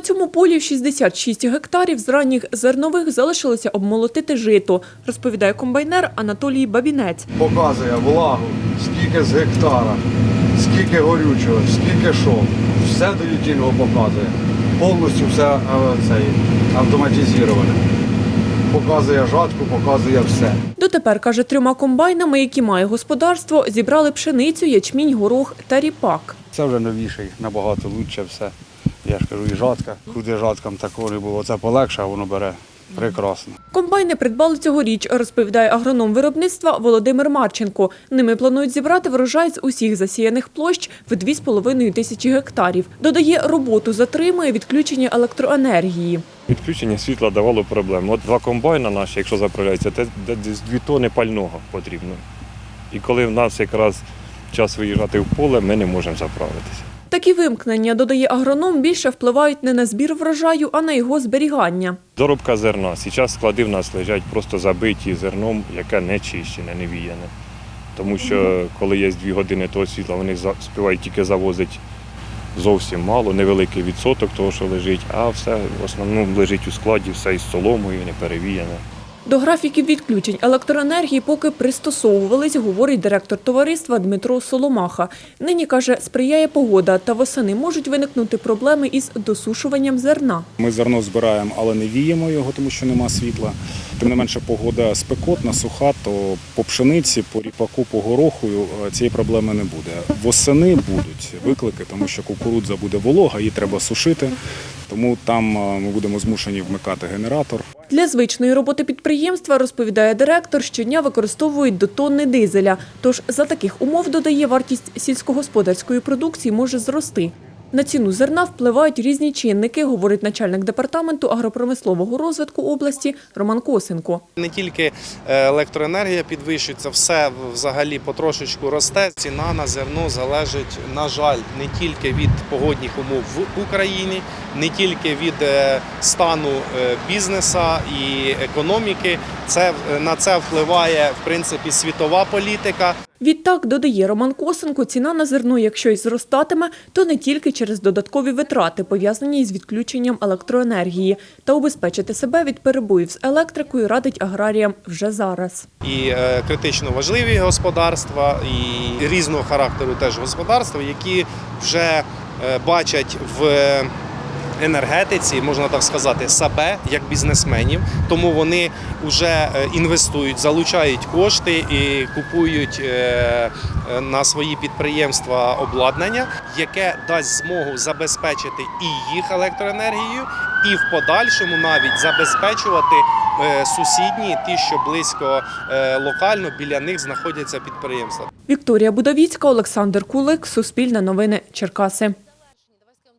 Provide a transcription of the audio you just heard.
На цьому полі 66 гектарів з ранніх зернових залишилося обмолотити жито, розповідає комбайнер Анатолій Бабінець. показує влагу, скільки з гектара, скільки горючого, скільки що. Все до єдиного показує. Повністю все е, цей, автоматизоване. Показує жатку, показує все. Дотепер, каже, трьома комбайнами, які має господарство, зібрали пшеницю, ячмінь, горох та ріпак. Це вже новіший, набагато краще все. Я ж кажу, і жатка. Куди жаткам такого не було, це полегше, а воно бере прекрасно. Комбайни придбали цьогоріч, розповідає агроном виробництва Володимир Марченко. Ними планують зібрати врожай з усіх засіяних площ в 2,5 тисячі гектарів. Додає, роботу затримує відключення електроенергії. Відключення світла давало проблем. От два комбайна наші, якщо заправляються, це де- десь дві тони пального потрібно. І коли в нас якраз час виїжджати в поле, ми не можемо заправитися. Такі вимкнення, додає агроном, більше впливають не на збір врожаю, а на його зберігання. Доробка зерна. Зараз склади в нас лежать просто забиті зерном, яке не чищене, не віяне. Тому що коли є дві години того світла, вони співають тільки завозити зовсім мало, невеликий відсоток того, що лежить, а все в основному лежить у складі, все із соломою, не перевіяне. До графіків відключень електроенергії поки пристосовувались, говорить директор товариства Дмитро Соломаха. Нині, каже, сприяє погода, та восени можуть виникнути проблеми із досушуванням зерна. Ми зерно збираємо, але не віємо його, тому що нема світла. Тим не менше, погода спекотна, суха, то по пшениці, по ріпаку, по гороху е, цієї проблеми не буде. Восени будуть виклики, тому що кукурудза буде волога, її треба сушити. Тому там е, ми будемо змушені вмикати генератор. Для звичної роботи підприємства, розповідає директор, щодня використовують до тонни дизеля. Тож за таких умов, додає, вартість сільськогосподарської продукції може зрости. На ціну зерна впливають різні чинники, говорить начальник департаменту агропромислового розвитку області Роман Косенко. Не тільки е, електроенергія підвищується, все взагалі потрошечку росте. Ціна на зерно залежить, на жаль, не тільки від погодних умов в Україні, не тільки від е, стану е, бізнеса і економіки. Це на це впливає в принципі світова політика. Відтак, додає Роман Косенко, ціна на зерно, якщо й зростатиме, то не тільки через додаткові витрати, пов'язані із відключенням електроенергії. Та убезпечити себе від перебоїв з електрикою радить аграріям вже зараз. і е, критично важливі господарства, і різного характеру теж господарства, які вже е, бачать в енергетиці, можна так сказати, себе як бізнесменів. Тому вони вже е, інвестують, залучають кошти і купують е, е, на свої підприємства обладнання, яке дасть змогу забезпечити і їх електроенергією, і в подальшому навіть забезпечувати сусідні, ті, що близько локально біля них знаходяться підприємства. Вікторія Будовіцька, Олександр Кулик, Суспільне новини, Черкаси.